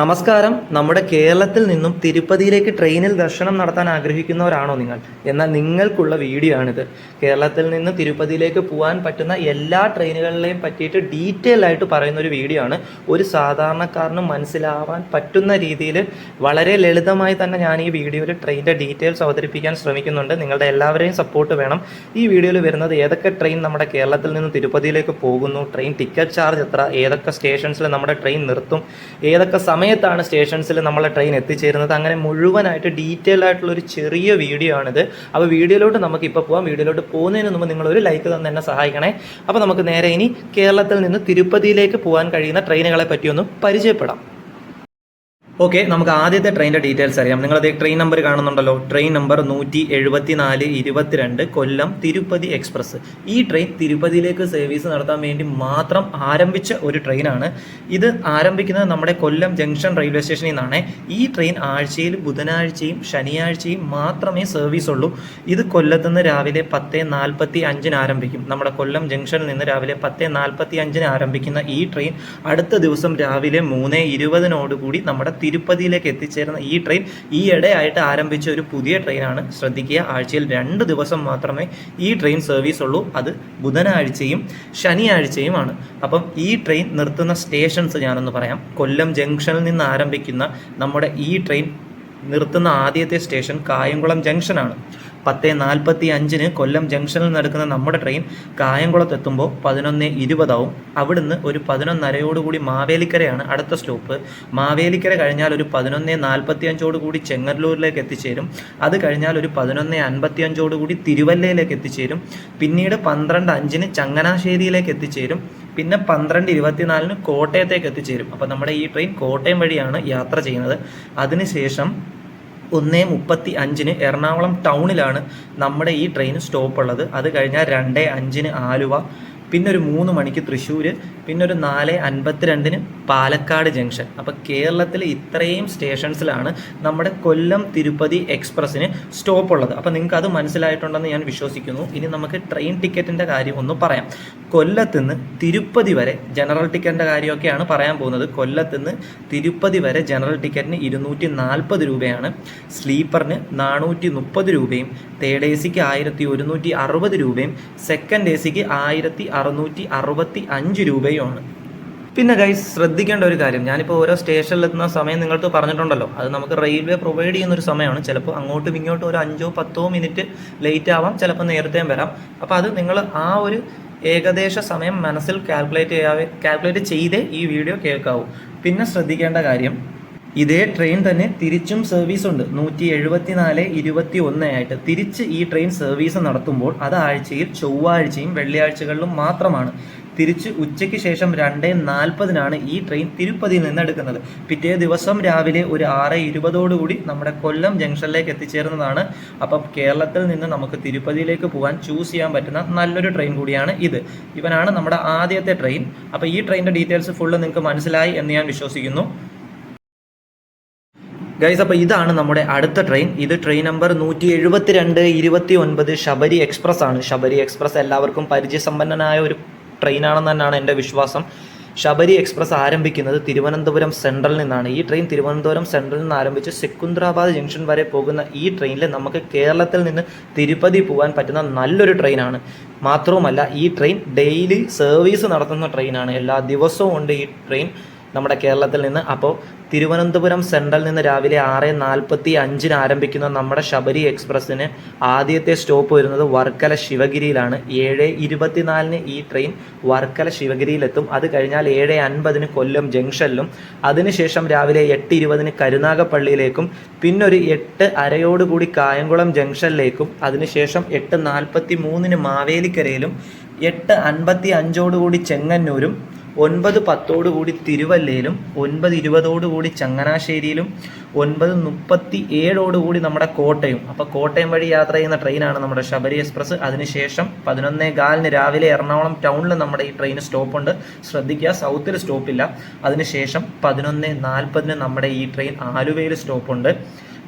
നമസ്കാരം. നമ്മുടെ കേരളത്തിൽ നിന്നും തിരുപ്പതിയിലേക്ക് ട്രെയിനിൽ ദർശനം നടത്താൻ ആഗ്രഹിക്കുന്നവരാണോ നിങ്ങൾ? എന്നാൽ നിങ്ങൾക്കുള്ള വീഡിയോ ആണിത് കേരളത്തിൽ നിന്ന് തിരുപ്പതിയിലേക്ക് പോകാൻ പറ്റുന്ന എല്ലാ ട്രെയിനുകളിലെയും പറ്റിയിട്ട് ഡീറ്റെയിൽ ആയിട്ട് പറയുന്ന ഒരു വീഡിയോ ആണ് ഒരു സാധാരണക്കാരനും മനസ്സിലാവാൻ പറ്റുന്ന രീതിയിൽ വളരെ ലളിതമായി തന്നെ ഞാൻ ഈ വീഡിയോയിൽ ട്രെയിനിന്റെ ഡീറ്റെയിൽസ് അവതരിപ്പിക്കാൻ ശ്രമിക്കുന്നുണ്ട്. നിങ്ങളുടെ എല്ലാവരെയും സപ്പോർട്ട് വേണം. ഈ വീഡിയോയിൽ വരുന്നത് ഏതൊക്കെ ട്രെയിൻ നമ്മുടെ കേരളത്തിൽ നിന്ന് തിരുപ്പതിയിലേക്ക് പോകുന്നു? ട്രെയിൻ ടിക്കറ്റ് ചാർജ് എത്ര? ഏതൊക്കെ സ്റ്റേഷൻസിൽ നമ്മുടെ ട്രെയിൻ നിർത്തും? ഏതൊക്കെ സമയത്താണ് സ്റ്റേഷൻസിൽ നമ്മളെ ട്രെയിൻ എത്തിച്ചേരുന്നത്. അങ്ങനെ മുഴുവനായിട്ട് ഡീറ്റെയിൽ ആയിട്ടുള്ള ഒരു ചെറിയ വീഡിയോ ആണിത്. അപ്പോൾ വീഡിയോയിലോട്ട് നമുക്ക് ഇപ്പോൾ പോകാം വീഡിയോയിലോട്ട് പോകുന്നതിന് മുമ്പ് നിങ്ങളൊരു ലൈക്ക് തന്നെ എന്നെ സഹായിക്കണേ. അപ്പോൾ നമുക്ക് നേരെ ഇനി കേരളത്തിൽ നിന്ന് തിരുപ്പതിയിലേക്ക് പോകാൻ കഴിയുന്ന ട്രെയിനുകളെ പറ്റിയൊന്നും പരിചയപ്പെടാം. ഓക്കെ നമുക്ക് ആദ്യത്തെ ട്രെയിനിന്റെ ഡീറ്റെയിൽസ് അറിയാം. നിങ്ങൾ നിങ്ങളത് ട്രെയിൻ നമ്പർ കാണുന്നുണ്ടല്ലോ. ട്രെയിൻ നമ്പർ നൂറ്റി എഴുപത്തി നാല് ഇരുപത്തിരണ്ട് കൊല്ലം തിരുപ്പതി എക്സ്പ്രസ് ഈ ട്രെയിൻ തിരുപ്പതിയിലേക്ക് സർവീസ് നടത്താൻ വേണ്ടി മാത്രം ആരംഭിച്ച ഒരു ട്രെയിനാണ് ഇത് ആരംഭിക്കുന്നത് നമ്മുടെ കൊല്ലം ജംഗ്ഷൻ റെയിൽവേ സ്റ്റേഷനിൽ നിന്നാണ്. ഈ ട്രെയിൻ ആഴ്ചയിൽ ബുധനാഴ്ചയും ശനിയാഴ്ചയും മാത്രമേ സർവീസ് ഉള്ളൂ. ഇത് കൊല്ലത്ത് നിന്ന് രാവിലെ പത്ത് നാൽപ്പത്തി അഞ്ചിന് ആരംഭിക്കും. നമ്മുടെ കൊല്ലം ജംഗ്ഷനിൽ നിന്ന് രാവിലെ പത്ത് നാൽപ്പത്തി അഞ്ചിന് ആരംഭിക്കുന്ന ഈ ട്രെയിൻ അടുത്ത ദിവസം രാവിലെ മൂന്ന് ഇരുപതിനോടുകൂടി നമ്മുടെ തിരുപ്പതിയിലേക്ക് എത്തിച്ചേരുന്ന ഈ ട്രെയിൻ ഈ ഇടയായിട്ട് ആരംഭിച്ച ഒരു പുതിയ ട്രെയിനാണ് ശ്രദ്ധിക്കുക ആഴ്ചയിൽ രണ്ട് ദിവസം മാത്രമേ ഈ ട്രെയിൻ സർവീസ് ഉള്ളൂ. അത് ബുധനാഴ്ചയും ശനിയാഴ്ചയുമാണ്. അപ്പം ഈ ട്രെയിൻ നിർത്തുന്ന സ്റ്റേഷൻസ് ഞാനൊന്ന് പറയാം. കൊല്ലം ജംഗ്ഷനിൽ നിന്ന് ആരംഭിക്കുന്ന നമ്മുടെ ഈ ട്രെയിൻ നിർത്തുന്ന ആദ്യത്തെ സ്റ്റേഷൻ കായംകുളം ജംഗ്ഷനാണ്. പത്ത് നാൽപ്പത്തി അഞ്ചിന് കൊല്ലം ജംഗ്ഷനിൽ നടക്കുന്ന നമ്മുടെ ട്രെയിൻ കായംകുളത്ത് എത്തുമ്പോൾ പതിനൊന്ന് ഇരുപതാവും. അവിടുന്ന് ഒരു പതിനൊന്നരയോടുകൂടി മാവേലിക്കരയാണ് അടുത്ത സ്റ്റോപ്പ്. മാവേലിക്കര കഴിഞ്ഞാൽ ഒരു പതിനൊന്ന് നാൽപ്പത്തി അഞ്ചോടുകൂടി ചെങ്ങന്നൂരിലേക്ക് എത്തിച്ചേരും. അത് കഴിഞ്ഞാൽ ഒരു പതിനൊന്ന് അൻപത്തി അഞ്ചോടുകൂടി തിരുവല്ലയിലേക്ക് എത്തിച്ചേരും. പിന്നീട് പന്ത്രണ്ട് അഞ്ചിന് ചങ്ങനാശ്ശേരിയിലേക്ക് എത്തിച്ചേരും. പിന്നെ പന്ത്രണ്ട് ഇരുപത്തിനാലിന് കോട്ടയത്തേക്ക് എത്തിച്ചേരും. അപ്പോൾ നമ്മുടെ ഈ ട്രെയിൻ കോട്ടയം വഴിയാണ് യാത്ര ചെയ്യുന്നത്. അതിനുശേഷം ഒന്ന് മുപ്പത്തി അഞ്ചിന് എറണാകുളം ടൗണിലാണ് നമ്മുടെ ഈ ട്രെയിൻ സ്റ്റോപ്പ് ഉള്ളത് അത് കഴിഞ്ഞാൽ രണ്ട് അഞ്ചിന് ആലുവ പിന്നെ ഒരു മൂന്ന് മണിക്ക് തൃശ്ശൂർ പിന്നെ ഒരു നാല് അൻപത്തിരണ്ടിന് പാലക്കാട് ജംഗ്ഷൻ. അപ്പോൾ കേരളത്തിൽ ഇത്രയും സ്റ്റേഷൻസിലാണ് നമ്മുടെ കൊല്ലം തിരുപ്പതി എക്സ്പ്രസ്സിന് സ്റ്റോപ്പ് ഉള്ളത് അപ്പോൾ നിങ്ങൾക്ക് അത് മനസ്സിലായിട്ടുണ്ടെന്ന് ഞാൻ വിശ്വസിക്കുന്നു. ഇനി നമുക്ക് ട്രെയിൻ ടിക്കറ്റിന്റെ കാര്യം ഒന്ന് പറയാം. കൊല്ലത്ത് നിന്ന് തിരുപ്പതി വരെ ജനറൽ ടിക്കറ്റിന്റെ കാര്യമൊക്കെയാണ് പറയാൻ പോകുന്നത്. കൊല്ലത്ത് നിന്ന് തിരുപ്പതി വരെ ജനറൽ ടിക്കറ്റിന് ഇരുന്നൂറ്റി നാൽപ്പത് രൂപയാണ്. സ്ലീപ്പറിന് നാനൂറ്റി മുപ്പത് രൂപയും തേർഡ് എ സിക്ക് ആയിരത്തി ഒരുന്നൂറ്റി അറുപത് രൂപയും സെക്കൻഡ് എ സിക്ക് ആയിരത്തി അറുന്നൂറ്റി അറുപത്തി അഞ്ച് രൂപയുമാണ്. പിന്നെ ഗൈസ് ശ്രദ്ധിക്കേണ്ട ഒരു കാര്യം. ഞാനിപ്പോൾ ഓരോ സ്റ്റേഷനിൽ സ്റ്റേഷനിലെത്തുന്ന സമയം നിങ്ങൾക്ക് പറഞ്ഞിട്ടുണ്ടല്ലോ. അത് നമുക്ക് റെയിൽവേ പ്രൊവൈഡ് ചെയ്യുന്ന ഒരു സമയമാണ്. ചിലപ്പോൾ അങ്ങോട്ടും ഇങ്ങോട്ടും ഒരു അഞ്ചോ പത്തോ മിനിറ്റ് ലേറ്റ് ആവാം. ചിലപ്പോൾ നേരത്തെയും വരാം. അപ്പോൾ അത് നിങ്ങൾ ആ ഒരു ഏകദേശ സമയം മനസ്സിൽ കാൽക്കുലേറ്റ് ചെയ്യാവേ കാൽക്കുലേറ്റ് ചെയ്തേ ഈ വീഡിയോ കേൾക്കാവൂ. പിന്നെ ശ്രദ്ധിക്കേണ്ട കാര്യം ഇതേ ട്രെയിൻ തന്നെ തിരിച്ചും സർവീസ് ഉണ്ട്. നൂറ്റി എഴുപത്തി നാല് ഇരുപത്തി ഒന്ന് ആയിട്ട്. തിരിച്ച് ഈ ട്രെയിൻ സർവീസ് നടത്തുമ്പോൾ അത് ആഴ്ചയിൽ ചൊവ്വാഴ്ചയും വെള്ളിയാഴ്ചകളിലും മാത്രമാണ്. തിരിച്ച് ഉച്ചയ്ക്ക് ശേഷം രണ്ട് നാൽപ്പതിനാണ് ഈ ട്രെയിൻ തിരുപ്പതിയിൽ നിന്ന് എടുക്കുന്നത്. പിറ്റേ ദിവസം രാവിലെ ഒരു ആറ് ഇരുപതോടുകൂടി നമ്മുടെ കൊല്ലം ജംഗ്ഷനിലേക്ക് എത്തിച്ചേരുന്നതാണ്. അപ്പം കേരളത്തിൽ നിന്ന് നമുക്ക് തിരുപ്പതിയിലേക്ക് പോകാൻ ചൂസ് ചെയ്യാൻ പറ്റുന്ന നല്ലൊരു ട്രെയിൻ കൂടിയാണ് ഇത്. ഇവനാണ് നമ്മുടെ ആദ്യത്തെ ട്രെയിൻ അപ്പോൾ ഈ ട്രെയിനിന്റെ ഡീറ്റെയിൽസ് ഫുള്ള് നിങ്ങൾക്ക് മനസ്സിലായി എന്ന് ഞാൻ വിശ്വസിക്കുന്നു. ഗൈസ് അപ്പോൾ ഇതാണ് നമ്മുടെ അടുത്ത ട്രെയിൻ ഇത് ട്രെയിൻ നമ്പർ നൂറ്റി എഴുപത്തിരണ്ട് ഇരുപത്തി ഒൻപത് ശബരി എക്സ്പ്രസ് ആണ്. ശബരി എക്സ്പ്രസ് എല്ലാവർക്കും പരിചയസമ്പന്നനായ ഒരു ട്രെയിനാണെന്ന് തന്നെയാണ് എന്റെ വിശ്വാസം. ശബരി എക്സ്പ്രസ് ആരംഭിക്കുന്നത് തിരുവനന്തപുരം സെൻട്രലിൽ നിന്നാണ്. ഈ ട്രെയിൻ തിരുവനന്തപുരം സെൻട്രലിൽ നിന്ന് ആരംഭിച്ച് സെക്കുന്ദ്രാബാദ് ജംഗ്ഷൻ വരെ പോകുന്ന ഈ ട്രെയിനിൽ നമുക്ക് കേരളത്തിൽ നിന്ന് തിരുപ്പതി പോകാൻ പറ്റുന്ന നല്ലൊരു ട്രെയിനാണ് മാത്രവുമല്ല ഈ ട്രെയിൻ ഡെയിലി സർവീസ് നടത്തുന്ന ട്രെയിനാണ് എല്ലാ ദിവസവും ഉണ്ട് ഈ ട്രെയിൻ നമ്മുടെ കേരളത്തിൽ നിന്ന്. അപ്പോൾ തിരുവനന്തപുരം സെൻട്രൽ നിന്ന് രാവിലെ ആറ് നാൽപ്പത്തി അഞ്ചിന് ആരംഭിക്കുന്ന നമ്മുടെ ശബരി എക്സ്പ്രസ്സിന് ആദ്യത്തെ സ്റ്റോപ്പ് വരുന്നത് വർക്കല ശിവഗിരിയിലാണ്. ഏഴ് ഇരുപത്തിനാലിന് ഈ ട്രെയിൻ വർക്കല ശിവഗിരിയിലെത്തും. അത് കഴിഞ്ഞാൽ ഏഴ് അൻപതിന് കൊല്ലം ജംഗ്ഷനിലും. അതിനുശേഷം രാവിലെ എട്ട് ഇരുപതിന് കരുനാഗപ്പള്ളിയിലേക്കും. പിന്നൊരു എട്ട് അരയോടുകൂടി കായംകുളം ജംഗ്ഷനിലേക്കും. അതിനുശേഷം എട്ട് നാൽപ്പത്തി മൂന്നിന് മാവേലിക്കരയിലും. എട്ട് അൻപത്തി അഞ്ചോടുകൂടി ചെങ്ങന്നൂരും. ഒൻപത് പത്തോടുകൂടി തിരുവല്ലയിലും ഒൻപത് ഇരുപതോടുകൂടി ചങ്ങനാശ്ശേരിയിലും ഒൻപത് മുപ്പത്തി ഏഴോടുകൂടി നമ്മുടെ കോട്ടയം. അപ്പോൾ കോട്ടയം വഴി യാത്ര ചെയ്യുന്ന ട്രെയിനാണ് നമ്മുടെ ശബരി എക്സ്പ്രസ്. അതിനുശേഷം പതിനൊന്നേ കാലിന് രാവിലെ എറണാകുളം ടൗണിൽ നമ്മുടെ ഈ ട്രെയിൻ സ്റ്റോപ്പുണ്ട്. ശ്രദ്ധിക്കുക സൗത്തിൽ സ്റ്റോപ്പില്ല. അതിനുശേഷം പതിനൊന്ന് നാൽപ്പതിന് നമ്മുടെ ഈ ട്രെയിൻ ആലുവയിൽ സ്റ്റോപ്പുണ്ട്.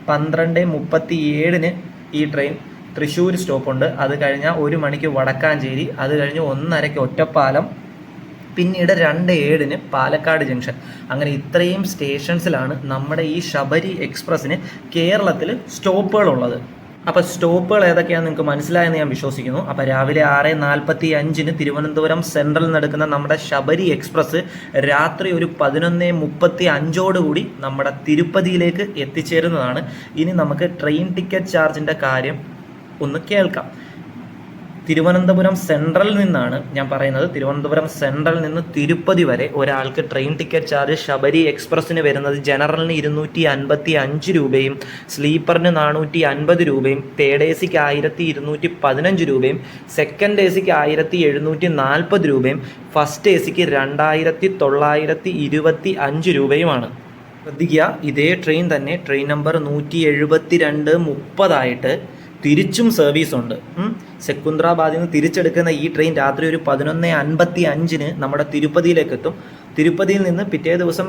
പന്ത്രണ്ട് മുപ്പത്തി ഏഴിന് ഈ ട്രെയിൻ തൃശ്ശൂർ സ്റ്റോപ്പുണ്ട്. അത് കഴിഞ്ഞാൽ ഒരു മണിക്ക് വടക്കാഞ്ചേരി അത് കഴിഞ്ഞ് ഒന്നരയ്ക്ക് ഒറ്റപ്പാലം പിന്നീട് രണ്ട് ഏഴിന് പാലക്കാട് ജംഗ്ഷൻ. അങ്ങനെ ഇത്രയും സ്റ്റേഷൻസിലാണ് നമ്മുടെ ഈ ശബരി എക്സ്പ്രസ്സിന് കേരളത്തിൽ സ്റ്റോപ്പുകളുള്ളത്. അപ്പോൾ സ്റ്റോപ്പുകൾ ഏതൊക്കെയാണെന്ന് നിങ്ങൾക്ക് മനസ്സിലായെന്ന് ഞാൻ വിശ്വസിക്കുന്നു. അപ്പോൾ രാവിലെ ആറ് നാൽപ്പത്തി അഞ്ചിന് തിരുവനന്തപുരം സെൻട്രലിൽ നടക്കുന്ന നമ്മുടെ ശബരി എക്സ്പ്രസ് രാത്രി ഒരു പതിനൊന്ന് മുപ്പത്തി അഞ്ചോടുകൂടി നമ്മുടെ തിരുപ്പതിയിലേക്ക് എത്തിച്ചേരുന്നതാണ്. ഇനി നമുക്ക് ട്രെയിൻ ടിക്കറ്റ് ചാർജിന്റെ കാര്യം ഒന്ന് കേൾക്കാം. തിരുവനന്തപുരം സെൻട്രലിൽ നിന്നാണ് ഞാൻ പറയുന്നത്. തിരുവനന്തപുരം സെൻട്രലിൽ നിന്ന് തിരുപ്പതി വരെ ഒരാൾക്ക് ട്രെയിൻ ടിക്കറ്റ് ചാർജ് ശബരി എക്സ്പ്രസ്സിന് വരുന്നത് ജനറലിന് ഇരുന്നൂറ്റി അൻപത്തി അഞ്ച് രൂപയും സ്ലീപ്പറിന് നാനൂറ്റി അൻപത് രൂപയും തേർഡ് എ സിക്ക് ആയിരത്തി ഇരുന്നൂറ്റി പതിനഞ്ച് രൂപയും സെക്കൻഡ് എ സിക്ക് ആയിരത്തി എഴുന്നൂറ്റി നാൽപ്പത് രൂപയും ഫസ്റ്റ് എ സിക്ക് രണ്ടായിരത്തി തൊള്ളായിരത്തി ഇരുപത്തി അഞ്ച് രൂപയുമാണ്. ശ്രദ്ധിക്കുക ഇതേ ട്രെയിൻ തന്നെ ട്രെയിൻ നമ്പർ നൂറ്റി എഴുപത്തി രണ്ട് മുപ്പതായിട്ട് തിരിച്ചും സർവീസ് ഉണ്ട്. സെക്കുന്ദ്രാബാദിൽ നിന്ന് തിരിച്ചെടുക്കുന്ന ഈ ട്രെയിൻ രാത്രി ഒരു പതിനൊന്ന് അൻപത്തി അഞ്ചിന് നമ്മുടെ തിരുപ്പതിയിലേക്ക് എത്തും തിരുപ്പതിയിൽ നിന്ന് പിറ്റേ ദിവസം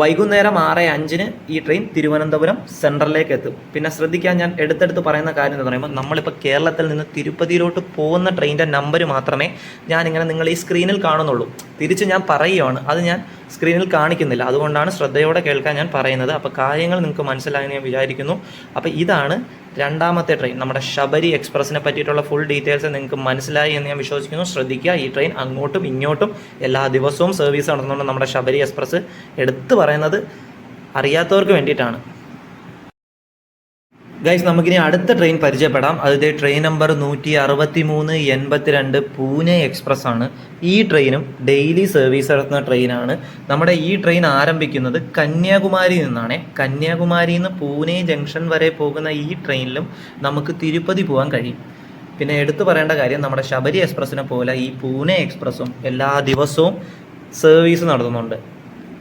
വൈകുന്നേരം ആറ് അഞ്ചിന് ഈ ട്രെയിൻ തിരുവനന്തപുരം സെൻട്രലിലേക്ക് എത്തും പിന്നെ ശ്രദ്ധിക്കാൻ ഞാൻ എടുത്തെടുത്ത് പറയുന്ന കാര്യം എന്ന് പറയുമ്പോൾ നമ്മളിപ്പോൾ കേരളത്തിൽ നിന്ന് തിരുപ്പതിയിലോട്ട് പോകുന്ന ട്രെയിനിന്റെ നമ്പർ മാത്രമേ ഞാനിങ്ങനെ നിങ്ങൾ ഈ സ്ക്രീനിൽ കാണുന്നുള്ളൂ. തിരിച്ച് ഞാൻ പറയുകയാണ് അത് ഞാൻ സ്ക്രീനിൽ കാണിക്കുന്നില്ല. അതുകൊണ്ടാണ് ശ്രദ്ധയോടെ കേൾക്കാൻ ഞാൻ പറയുന്നത്. അപ്പോൾ കാര്യങ്ങൾ നിങ്ങൾക്ക് മനസ്സിലായെന്ന് ഞാൻ വിചാരിക്കുന്നു. അപ്പോൾ ഇതാണ് രണ്ടാമത്തെ ട്രെയിൻ നമ്മുടെ ശബരി എക്സ്പ്രസ്സിനെ പറ്റിയിട്ടുള്ള ഫുൾ ഡീറ്റെയിൽസ് നിങ്ങൾക്ക് മനസ്സിലായി എന്ന് ഞാൻ വിശ്വസിക്കുന്നു. ശ്രദ്ധിക്കുക. ഈ ട്രെയിൻ അങ്ങോട്ടും ഇങ്ങോട്ടും എല്ലാ ദിവസവും സർവീസ് നടന്നുകൊണ്ട് നമ്മുടെ ശബരി എക്സ്പ്രസ് എടുത്തു പറയുന്നത് അറിയാത്തവർക്ക് വേണ്ടിയിട്ടാണ്. ഗൈസ് നമുക്കിനി അടുത്ത ട്രെയിൻ പരിചയപ്പെടാം. അതിന്റെ ട്രെയിൻ നമ്പർ നൂറ്റി അറുപത്തി മൂന്ന് എൺപത്തിരണ്ട് പൂനെ എക്സ്പ്രസ് ആണ്. ഈ ട്രെയിനും ഡെയിലി സർവീസ് നടത്തുന്ന ട്രെയിനാണ് നമ്മുടെ ഈ ട്രെയിൻ ആരംഭിക്കുന്നത് കന്യാകുമാരിയിൽ നിന്നാണ്. കന്യാകുമാരിയിൽ നിന്ന് പൂനെ ജംഗ്ഷൻ വരെ പോകുന്ന ഈ ട്രെയിനിലും നമുക്ക് തിരുപ്പതി പോകാൻ കഴിയും. പിന്നെ എടുത്തു പറയേണ്ട കാര്യം നമ്മുടെ ശബരി എക്സ്പ്രസ്സിനെ പോലെ ഈ പൂനെ എക്സ്പ്രസ്സും എല്ലാ ദിവസവും സർവീസ് നടത്തുന്നുണ്ട്.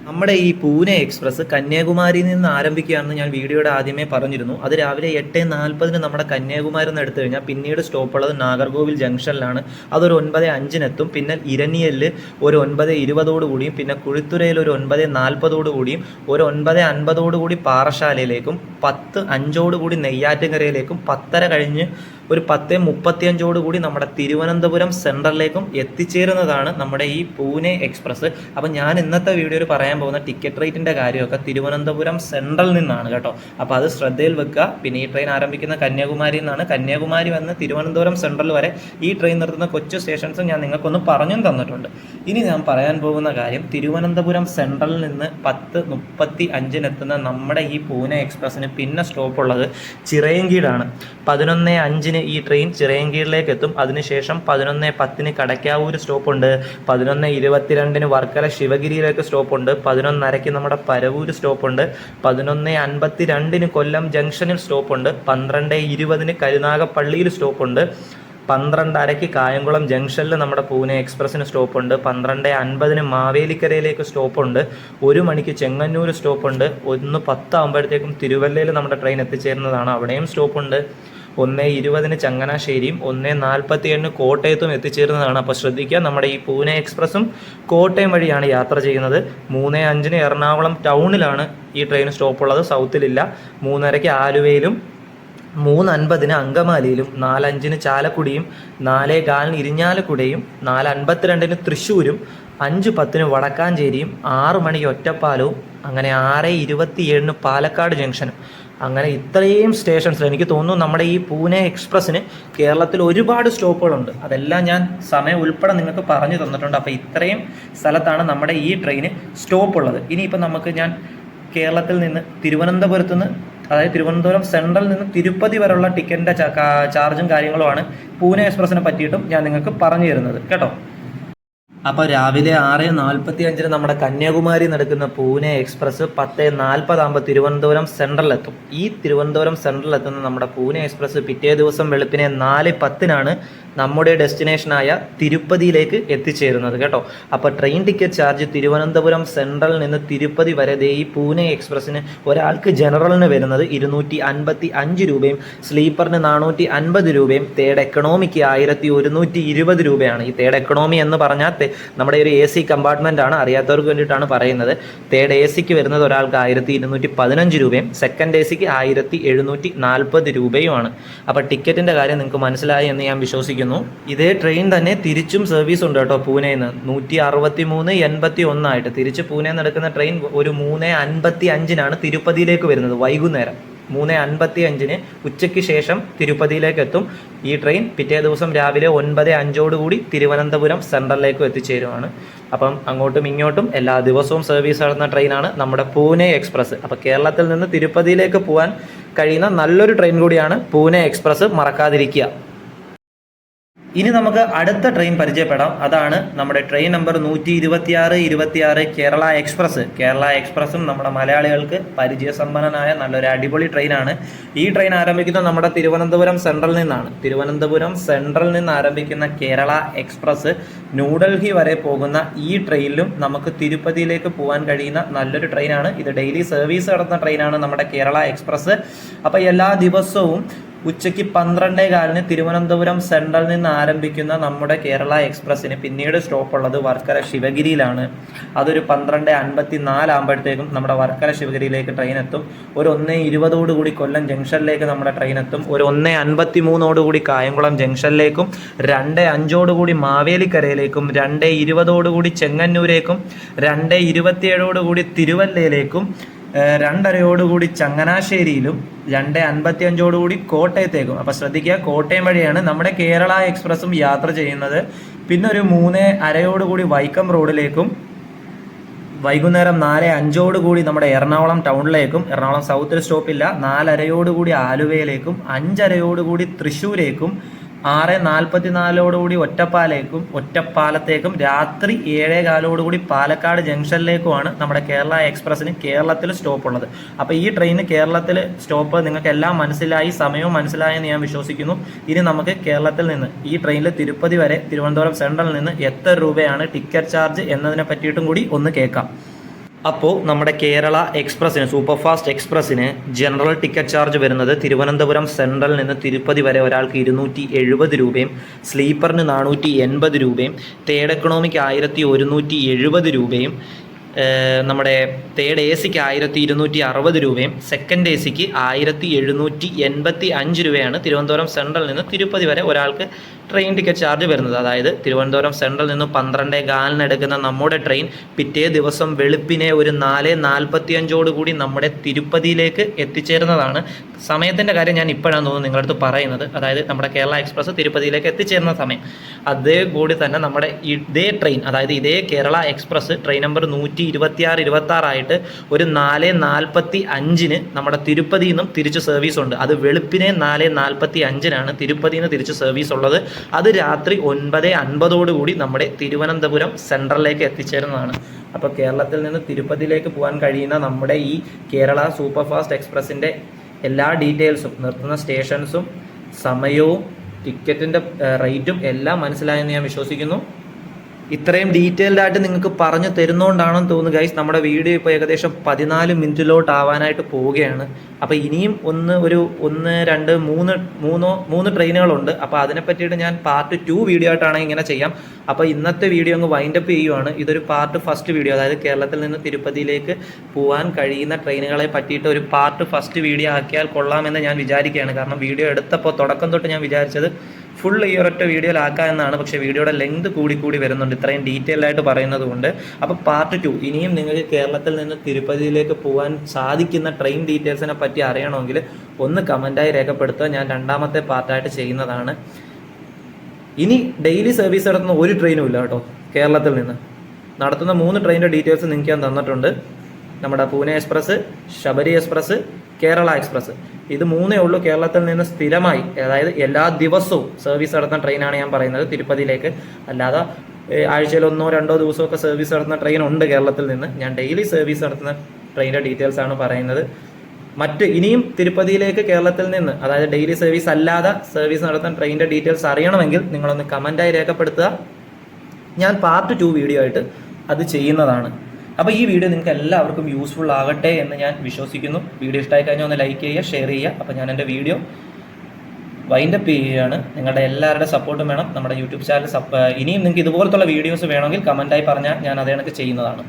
നമ്മുടെ ഈ പൂനെ എക്സ്പ്രസ് കന്യാകുമാരിയിൽ നിന്ന് ആരംഭിക്കുകയാണെന്ന് ഞാൻ വീഡിയോയുടെ ആദ്യമേ പറഞ്ഞിരുന്നു. അത് രാവിലെ എട്ട് നാൽപ്പതിന് നമ്മുടെ കന്യാകുമാരി നിന്ന് എടുത്തു കഴിഞ്ഞാൽ പിന്നീട് സ്റ്റോപ്പ് ഉള്ളത് നാഗർകോവിൽ ജംഗ്ഷനിലാണ് അതൊരു ഒൻപത് അഞ്ചിനെത്തും പിന്നെ ഇരനിയൽ ഒരു ഒൻപത് ഇരുപതോടുകൂടിയും പിന്നെ കുഴിത്തുരയിൽ ഒരു ഒൻപത് നാൽപ്പതോടുകൂടിയും ഒരു ഒൻപത് അൻപതോടുകൂടി പാറശാലയിലേക്കും പത്ത് അഞ്ചോടുകൂടി നെയ്യാറ്റിൻകരയിലേക്കും പത്തര കഴിഞ്ഞ് ഒരു പത്ത് മുപ്പത്തിയഞ്ചോട് കൂടി നമ്മുടെ തിരുവനന്തപുരം സെൻട്രലിലേക്കും എത്തിച്ചേരുന്നതാണ് നമ്മുടെ ഈ പൂനെ എക്സ്പ്രസ്. അപ്പം ഞാൻ ഇന്നത്തെ വീഡിയോയിൽ പറയാൻ പോകുന്ന ടിക്കറ്റ് റേറ്റിന്റെ കാര്യമൊക്കെ തിരുവനന്തപുരം സെൻട്രൽ നിന്നാണ് കേട്ടോ. അപ്പോൾ അത് ശ്രദ്ധയിൽ വെക്കുക. പിന്നെ ഈ ട്രെയിൻ ആരംഭിക്കുന്ന കന്യാകുമാരിയിൽ നിന്നാണ്. കന്യാകുമാരി വന്ന് തിരുവനന്തപുരം സെൻട്രൽ വരെ ഈ ട്രെയിൻ നിർത്തുന്ന കൊച്ചു സ്റ്റേഷൻസും ഞാൻ നിങ്ങൾക്കൊന്ന് പറഞ്ഞും തന്നിട്ടുണ്ട്. ഇനി ഞാൻ പറയാൻ പോകുന്ന കാര്യം തിരുവനന്തപുരം സെൻട്രലിൽ നിന്ന് പത്ത് മുപ്പത്തി അഞ്ചിനെത്തുന്ന നമ്മുടെ ഈ പൂനെ എക്സ്പ്രസ്സിന് പിന്നെ സ്റ്റോപ്പുള്ളത് ചിറയൻകീടാണ്. പതിനൊന്ന് അഞ്ചിന് ഈ ട്രെയിൻ ചിറയൻകീഴിലേക്ക് എത്തും അതിനുശേഷം പതിനൊന്ന് പത്തിന് സ്റ്റോപ്പ് ഉണ്ട്. പതിനൊന്ന് ഇരുപത്തിരണ്ടിന് വർക്കല ശിവഗിരിയിലേക്ക് സ്റ്റോപ്പ് സ്റ്റോപ്പുണ്ട് പതിനൊന്നരയ്ക്ക് നമ്മുടെ പരവൂർ സ്റ്റോപ്പുണ്ട് പതിനൊന്ന് അൻപത്തി രണ്ടിന് കൊല്ലം ജംഗ്ഷനിൽ സ്റ്റോപ്പ് ഉണ്ട്. പന്ത്രണ്ട് ഇരുപതിന് കരുനാഗപ്പള്ളിയിൽ സ്റ്റോപ്പ് സ്റ്റോപ്പുണ്ട് പന്ത്രണ്ടരയ്ക്ക് കായംകുളം ജംഗ്ഷനിൽ നമ്മുടെ പൂനെ എക്സ്പ്രസ്സിന് സ്റ്റോപ്പുണ്ട് പന്ത്രണ്ട് അൻപതിന് മാവേലിക്കരയിലേക്ക് സ്റ്റോപ്പ് ഉണ്ട്. ഒരു മണിക്ക് ചെങ്ങന്നൂർ സ്റ്റോപ്പ് ഉണ്ട്. ഒന്ന് പത്താകുമ്പോഴത്തേക്കും തിരുവല്ലയിൽ നമ്മുടെ ട്രെയിൻ എത്തിച്ചേരുന്നതാണ്. അവിടെയും സ്റ്റോപ്പുണ്ട് ഒന്ന് ഇരുപതിന് ചങ്ങനാശ്ശേരിയും ഒന്ന് നാൽപ്പത്തി ഏഴിന് കോട്ടയത്തും എത്തിച്ചേരുന്നതാണ്. അപ്പോൾ ശ്രദ്ധിക്കുക നമ്മുടെ ഈ പൂനെ എക്സ്പ്രസ്സും കോട്ടയം വഴിയാണ് യാത്ര ചെയ്യുന്നത്. മൂന്ന് അഞ്ചിന് എറണാകുളം ടൗണിലാണ് ഈ ട്രെയിൻ സ്റ്റോപ്പ് സ്റ്റോപ്പുള്ളത്. സൗത്തിലില്ല മൂന്നരയ്ക്ക് ആലുവയിലും മൂന്ന് അൻപതിന് അങ്കമാലിയിലും നാലഞ്ചിന് ചാലക്കുടിയും നാലേ കാലിന് ഇരിഞ്ഞാലക്കുടയും നാല് അൻപത്തിരണ്ടിന് തൃശ്ശൂരും അഞ്ച് പത്തിന് വടക്കാഞ്ചേരിയും ആറ് മണിക്ക് ഒറ്റപ്പാലവും അങ്ങനെ ആറ് ഇരുപത്തി ഏഴിന് പാലക്കാട് ജംഗ്ഷനും. അങ്ങനെ ഇത്രയും സ്റ്റേഷൻസ് എനിക്ക് തോന്നുന്നു നമ്മുടെ ഈ പൂനെ എക്സ്പ്രസ്സിന് കേരളത്തിൽ ഒരുപാട് സ്റ്റോപ്പുകളുണ്ട്. അതെല്ലാം ഞാൻ സമയം ഉൾപ്പെടെ നിങ്ങൾക്ക് പറഞ്ഞു തന്നിട്ടുണ്ട്. അപ്പോൾ ഇത്രയും സ്ഥലത്താണ് നമ്മുടെ ഈ ട്രെയിന് സ്റ്റോപ്പുള്ളത്. ഇനിയിപ്പോൾ നമുക്ക് ഞാൻ കേരളത്തിൽ നിന്ന് തിരുവനന്തപുരത്ത് നിന്ന് അതായത് തിരുവനന്തപുരം സെൻട്രൽ നിന്ന് തിരുപ്പതി വരെയുള്ള ടിക്കറ്റിന്റെ ചാർജും കാര്യങ്ങളുമാണ് പൂനെ എക്സ്പ്രസ്സിനെ പറ്റിയിട്ടും ഞാൻ നിങ്ങൾക്ക് പറഞ്ഞു തരുന്നത്. കേട്ടോ? അപ്പോൾ രാവിലെ ആറ് നാൽപ്പത്തി അഞ്ചിന് നമ്മുടെ കന്യാകുമാരി നടക്കുന്ന പൂനെ എക്സ്പ്രസ് പത്ത് നാൽപ്പതാകുമ്പോൾ തിരുവനന്തപുരം സെൻട്രലെത്തും ഈ തിരുവനന്തപുരം സെൻട്രലെത്തുന്ന നമ്മുടെ പൂനെ എക്സ്പ്രസ് പിറ്റേ ദിവസം വെളുപ്പിനെ നാല് പത്തിനാണ് നമ്മുടെ ഡെസ്റ്റിനേഷനായ തിരുപ്പതിയിലേക്ക് എത്തിച്ചേരുന്നത് കേട്ടോ. അപ്പോൾ ട്രെയിൻ ടിക്കറ്റ് ചാർജ് തിരുവനന്തപുരം സെൻട്രലിൽ നിന്ന് തിരുപ്പതി വരെ ഈ പൂനെ എക്സ്പ്രസ്സിന് ഒരാൾക്ക് ജനറലിന് വരുന്നത് ഇരുന്നൂറ്റി അൻപത്തി അഞ്ച് രൂപയും സ്ലീപ്പറിന് നാനൂറ്റി അൻപത് രൂപയും തേഡ് എക്കണോമിക്ക് ആയിരത്തി ഒരുന്നൂറ്റി ഇരുപത് രൂപയാണ്. ഈ തേഡ് എക്കണോമി എന്ന് പറഞ്ഞാൽ നമ്മുടെ ഒരു എ സി കമ്പാർട്ട്മെന്റ് ആണ്. അറിയാത്തവർക്ക് വേണ്ടിയിട്ടാണ് പറയുന്നത്. തേർഡ് എ സിക്ക് വരുന്നത് ഒരാൾക്ക് ആയിരത്തി ഇരുന്നൂറ്റി പതിനഞ്ച് രൂപയും സെക്കൻഡ് എ സിക്ക് ആയിരത്തി എഴുന്നൂറ്റി നാൽപ്പത് രൂപയുമാണ് അപ്പോൾ ടിക്കറ്റിന്റെ കാര്യം നിങ്ങൾക്ക് മനസ്സിലായി എന്ന് ഞാൻ വിശ്വസിക്കുന്നു. ഇതേ ട്രെയിൻ തന്നെ തിരിച്ചും സർവീസ് ഉണ്ട് കേട്ടോ പൂനെയിൽ നിന്ന് നൂറ്റി അറുപത്തി മൂന്ന് എൺപത്തി ഒന്നായിട്ട് തിരിച്ച് പൂനെയിൽ നിന്ന് എടുക്കുന്ന ട്രെയിൻ ഒരു മൂന്ന് അൻപത്തി അഞ്ചിനാണ് തിരുപ്പതിയിലേക്ക് വരുന്നത് വൈകുന്നേരം. മൂന്ന് അൻപത്തി അഞ്ചിന് ഉച്ചയ്ക്ക് ശേഷം തിരുപ്പതിയിലേക്ക് എത്തും ഈ ട്രെയിൻ പിറ്റേ ദിവസം രാവിലെ ഒൻപത് അഞ്ചോടുകൂടി തിരുവനന്തപുരം സെൻട്രലിലേക്കും എത്തിച്ചേരുവാണ്. അപ്പം അങ്ങോട്ടും ഇങ്ങോട്ടും എല്ലാ ദിവസവും സർവീസ് നടത്തുന്ന ട്രെയിനാണ് നമ്മുടെ പൂനെ എക്സ്പ്രസ് അപ്പോൾ കേരളത്തിൽ നിന്ന് തിരുപ്പതിയിലേക്ക് പോകാൻ കഴിയുന്ന നല്ലൊരു ട്രെയിൻ കൂടിയാണ് പൂനെ എക്സ്പ്രസ് മറക്കാതിരിക്കുക. ഇനി നമുക്ക് അടുത്ത ട്രെയിൻ പരിചയപ്പെടാം. അതാണ് നമ്മുടെ ട്രെയിൻ നമ്പർ നൂറ്റി ഇരുപത്തിയാറ് ഇരുപത്തിയാറ് കേരള എക്സ്പ്രസ് കേരള എക്സ്പ്രസും നമ്മുടെ മലയാളികൾക്ക് പരിചയസമ്പന്നനായ നല്ലൊരു അടിപൊളി ട്രെയിനാണ് ഈ ട്രെയിൻ ആരംഭിക്കുന്നത് നമ്മുടെ തിരുവനന്തപുരം സെൻട്രലിൽ നിന്നാണ്. തിരുവനന്തപുരം സെൻട്രലിൽ നിന്ന് ആരംഭിക്കുന്ന കേരള എക്സ്പ്രസ് ന്യൂഡൽഹി വരെ പോകുന്ന ഈ ട്രെയിനിലും നമുക്ക് തിരുപ്പതിയിലേക്ക് പോകാൻ കഴിയുന്ന നല്ലൊരു ട്രെയിനാണ് ഇത് ഡെയിലി സർവീസ് നടത്തുന്ന ട്രെയിനാണ് നമ്മുടെ കേരള എക്സ്പ്രസ് അപ്പോൾ എല്ലാ ദിവസവും ഉച്ചയ്ക്ക് പന്ത്രണ്ടേ കാലിന് തിരുവനന്തപുരം സെൻട്രലിൽ നിന്ന് ആരംഭിക്കുന്ന നമ്മുടെ കേരള എക്സ്പ്രസ്സിന് പിന്നീട് സ്റ്റോപ്പ് ഉള്ളത് വർക്കര ശിവഗിരിയിലാണ്. അതൊരു പന്ത്രണ്ട് അൻപത്തി നാലാകുമ്പോഴത്തേക്കും നമ്മുടെ വർക്കര ശിവഗിരിയിലേക്ക് ട്രെയിൻ എത്തും. ഒരു ഒന്ന് ഇരുപതോടുകൂടി കൊല്ലം ജംഗ്ഷനിലേക്ക് നമ്മുടെ ട്രെയിൻ എത്തും. ഒരു ഒന്ന് അൻപത്തി മൂന്നോടുകൂടി കായംകുളം ജംഗ്ഷനിലേക്കും രണ്ട് അഞ്ചോടുകൂടി മാവേലിക്കരയിലേക്കും രണ്ട് ഇരുപതോടുകൂടി ചെങ്ങന്നൂരേക്കും രണ്ട് ഇരുപത്തിയേഴോടുകൂടി തിരുവല്ലയിലേക്കും രണ്ടരയോടുകൂടി ചങ്ങനാശ്ശേരിയിലും രണ്ട് അൻപത്തി അഞ്ചോടുകൂടി കോട്ടയത്തേക്കും. അപ്പോൾ ശ്രദ്ധിക്കുക കോട്ടയം വഴിയാണ് നമ്മുടെ കേരള എക്സ്പ്രസും യാത്ര ചെയ്യുന്നത്. പിന്നെ ഒരു മൂന്ന് അരയോടുകൂടി വൈക്കം റോഡിലേക്കും വൈകുന്നേരം നാല് അഞ്ചോടുകൂടി നമ്മുടെ എറണാകുളം ടൗണിലേക്കും എറണാകുളം സൗത്തിൽ സ്റ്റോപ്പില്ല നാലരയോടുകൂടി ആലുവയിലേക്കും അഞ്ചരയോടുകൂടി തൃശ്ശൂരേക്കും ആറ് നാൽപ്പത്തിനാലോടുകൂടി ഒറ്റപ്പാലേക്കും ഒറ്റപ്പാലത്തേക്കും രാത്രി ഏഴേ കാലോടുകൂടി പാലക്കാട് ജംഗ്ഷനിലേക്കുമാണ് നമ്മുടെ കേരള എക്സ്പ്രസ്സിന് കേരളത്തിൽ സ്റ്റോപ്പ് ഉള്ളത് അപ്പോൾ ഈ ട്രെയിന് കേരളത്തിൽ സ്റ്റോപ്പ് നിങ്ങൾക്ക് എല്ലാം മനസ്സിലായി സമയവും മനസ്സിലായെന്ന് ഞാൻ വിശ്വസിക്കുന്നു. ഇനി നമുക്ക് കേരളത്തിൽ നിന്ന് ഈ ട്രെയിനിൽ തിരുപ്പതി വരെ തിരുവനന്തപുരം സെൻട്രലിൽ നിന്ന് എത്ര രൂപയാണ് ടിക്കറ്റ് ചാർജ് എന്നതിനെ പറ്റിയിട്ടും കൂടി ഒന്ന് കേൾക്കാം. അപ്പോൾ നമ്മുടെ കേരള എക്സ്പ്രസ്സിന് സൂപ്പർ ഫാസ്റ്റ് എക്സ്പ്രസ്സിന് ജനറൽ ടിക്കറ്റ് ചാർജ് വരുന്നത് തിരുവനന്തപുരം സെൻട്രലിൽ നിന്ന് തിരുപ്പതി വരെ ഒരാൾക്ക് ഇരുന്നൂറ്റി എഴുപത് രൂപയും സ്ലീപ്പറിന് നാനൂറ്റി എൺപത് രൂപയും തേർഡ് എക്കണോമിക്ക് ആയിരത്തി ഒരുന്നൂറ്റി എഴുപത് രൂപയും നമ്മുടെ തേർഡ് എ സിക്ക് ആയിരത്തി ഇരുന്നൂറ്റി അറുപത് രൂപയും സെക്കൻഡ് എ സിക്ക് ആയിരത്തി എഴുന്നൂറ്റി എൺപത്തി അഞ്ച് രൂപയാണ് തിരുവനന്തപുരം സെൻട്രലിൽ നിന്ന് തിരുപ്പതി വരെ ഒരാൾക്ക് ട്രെയിൻ ടിക്കറ്റ് ചാർജ് വരുന്നത്. അതായത് തിരുവനന്തപുരം സെൻട്രൽ നിന്ന് പന്ത്രണ്ടേ കാലിന് എടുക്കുന്ന നമ്മുടെ ട്രെയിൻ പിറ്റേ ദിവസം വെളുപ്പിനെ ഒരു നാല് നാൽപ്പത്തി അഞ്ചോട് കൂടി നമ്മുടെ തിരുപ്പതിയിലേക്ക് എത്തിച്ചേരുന്നതാണ്. സമയത്തിന്റെ കാര്യം ഞാൻ ഇപ്പോഴാണ് തോന്നുന്നു നിങ്ങളുടെ അടുത്ത് പറയുന്നത്. അതായത് നമ്മുടെ കേരള എക്സ്പ്രസ് തിരുപ്പതിയിലേക്ക് എത്തിച്ചേരുന്ന സമയം. അതേ കൂടി തന്നെ നമ്മുടെ ഇതേ ട്രെയിൻ അതായത് ഇതേ കേരള എക്സ്പ്രസ് ട്രെയിൻ നമ്പർ നൂറ്റി ഇരുപത്തിയാറ് ഇരുപത്തി ആറായിട്ട് ഒരു നാല് നാൽപ്പത്തി അഞ്ചിന് നമ്മുടെ തിരുപ്പതിയിൽ നിന്നും തിരിച്ച് സർവീസ് ഉണ്ട്. അത് വെളുപ്പിനെ നാല് നാൽപ്പത്തി അഞ്ചിനാണ് തിരുപ്പതിയിൽ നിന്ന് തിരിച്ച് സർവീസ് ഉള്ളത്. അത് രാത്രി ഒൻപത് അൻപതോടുകൂടി നമ്മുടെ തിരുവനന്തപുരം സെൻട്രലിലേക്ക് എത്തിച്ചേരുന്നതാണ്. അപ്പോൾ കേരളത്തിൽ നിന്ന് തിരുപ്പതിയിലേക്ക് പോകാൻ കഴിയുന്ന നമ്മുടെ ഈ കേരള സൂപ്പർ ഫാസ്റ്റ് എക്സ്പ്രസിന്റെ എല്ലാ ഡീറ്റെയിൽസും നിർത്തുന്ന സ്റ്റേഷൻസും സമയവും ടിക്കറ്റിന്റെ റേറ്റും എല്ലാം മനസ്സിലായെന്ന് ഞാൻ വിശ്വസിക്കുന്നു. ഇത്രയും ഡീറ്റെയിൽഡ് ആയിട്ട് നിങ്ങൾക്ക് പറഞ്ഞു തരുന്നതുകൊണ്ടാണെന്ന് തോന്നുന്നു ഗൈസ് നമ്മുടെ വീഡിയോ ഇപ്പോൾ ഏകദേശം പതിനാല് മിനിറ്റിലോട്ട് ആവാനായിട്ട് പോവുകയാണ്. അപ്പോൾ ഇനിയും ഒന്ന് ഒരു ഒന്ന് രണ്ട് മൂന്ന് മൂന്നോ മൂന്ന് ട്രെയിനുകളുണ്ട്. അപ്പോൾ അതിനെ പറ്റിയിട്ട് ഞാൻ പാർട്ട് ടു വീഡിയോ ആയിട്ടാണെങ്കിൽ ഇങ്ങനെ ചെയ്യാം. അപ്പോൾ ഇന്നത്തെ വീഡിയോ അങ്ങ് വൈൻഡ് അപ്പ് ചെയ്യുവാണ്. ഇതൊരു പാർട്ട് ഫസ്റ്റ് വീഡിയോ അതായത് കേരളത്തിൽ നിന്ന് തിരുപ്പതിയിലേക്ക് പോകാൻ കഴിയുന്ന ട്രെയിനുകളെ പറ്റിയിട്ട് ഒരു പാർട്ട് ഫസ്റ്റ് വീഡിയോ ആക്കിയാൽ കൊള്ളാമെന്ന് ഞാൻ വിചാരിക്കുകയാണ്. കാരണം വീഡിയോ എടുത്തപ്പോൾ തുടക്കം തൊട്ട് ഞാൻ വിചാരിച്ചത് ഫുൾ ഈ ഒരൊറ്റ വീഡിയോയിലാക്കാം എന്നാണ് പക്ഷേ വീഡിയോയുടെ ലെങ്ത് കൂടി കൂടി വരുന്നുണ്ട്. ഇത്രയും ഡീറ്റെയിൽ ആയിട്ട് പറയുന്നത് കൊണ്ട്. അപ്പോൾ പാർട്ട് ടു ഇനിയും നിങ്ങൾക്ക് കേരളത്തിൽ നിന്ന് തിരുപ്പതിയിലേക്ക് പോകാൻ സാധിക്കുന്ന ട്രെയിൻ ഡീറ്റെയിൽസിനെ പറ്റി അറിയണമെങ്കിൽ ഒന്ന് കമന്റായി രേഖപ്പെടുത്തുക. ഞാൻ രണ്ടാമത്തെ പാർട്ടായിട്ട് ചെയ്യുന്നതാണ്. ഇനി ഡെയിലി സർവീസ് നടത്തുന്ന ഒരു ട്രെയിനും ഇല്ല കേട്ടോ കേരളത്തിൽ നിന്ന്. നടത്തുന്ന മൂന്ന് ട്രെയിനിന്റെ ഡീറ്റെയിൽസ് നിങ്ങൾക്ക് ഞാൻ തന്നിട്ടുണ്ട്. നമ്മുടെ Pune express Sabari express Kerala express. ഇത് മൂന്നേ ഉള്ളൂ. കേരളത്തിൽ നിന്ന് സ്ഥിരമായി അതായത് എല്ലാ ദിവസവും സർവീസ് നടത്തുന്ന ട്രെയിനാണ് ഞാൻ പറയുന്നത് തിരുപ്പതിയിലേക്ക്. അല്ലാതെ ആഴ്ചയിൽ ഒന്നോ രണ്ടോ ദിവസമൊക്കെ സർവീസ് നടത്തുന്ന ട്രെയിൻ ഉണ്ട് കേരളത്തിൽ നിന്ന്. ഞാൻ ഡെയിലി സർവീസ് നടത്തുന്ന ട്രെയിനിന്റെ ഡീറ്റെയിൽസ് ആണ് പറയുന്നത്. മറ്റ് ഇനിയും തിരുപ്പതിയിലേക്ക് കേരളത്തിൽ നിന്ന് അതായത് ഡെയിലി സർവീസ് അല്ലാതെ സർവീസ് നടത്തുന്ന ട്രെയിനിന്റെ ഡീറ്റെയിൽസ് അറിയണമെങ്കിൽ നിങ്ങളൊന്ന് കമന്റായി രേഖപ്പെടുത്തുക. ഞാൻ പാർട്ട് ടു വീഡിയോ ആയിട്ട് അത് ചെയ്യുന്നതാണ്. അപ്പോൾ ഈ വീഡിയോ നിങ്ങൾക്ക് എല്ലാവർക്കും യൂസ്ഫുൾ ആകട്ടെ എന്ന് ഞാൻ വിശ്വസിക്കുന്നു. വീഡിയോ ഇഷ്ടമായി കഴിഞ്ഞാൽ ഒന്ന് ലൈക്ക് ചെയ്യുക ഷെയർ ചെയ്യുക. അപ്പോൾ ഞാൻ എന്റെ വീഡിയോ വൈൻഡപ്പ് ചെയ്യുകയാണ്. നിങ്ങളുടെ എല്ലാവരുടെ സപ്പോർട്ടും വേണം. നമ്മുടെ യൂട്യൂബ് ചാനൽ ഇനിയും നിങ്ങൾക്ക് ഇതുപോലത്തുള്ള വീഡിയോസ് വേണമെങ്കിൽ കമന്റായി പറഞ്ഞാൽ ഞാൻ അതേ കണക്ക് ചെയ്യുന്നതാണ്.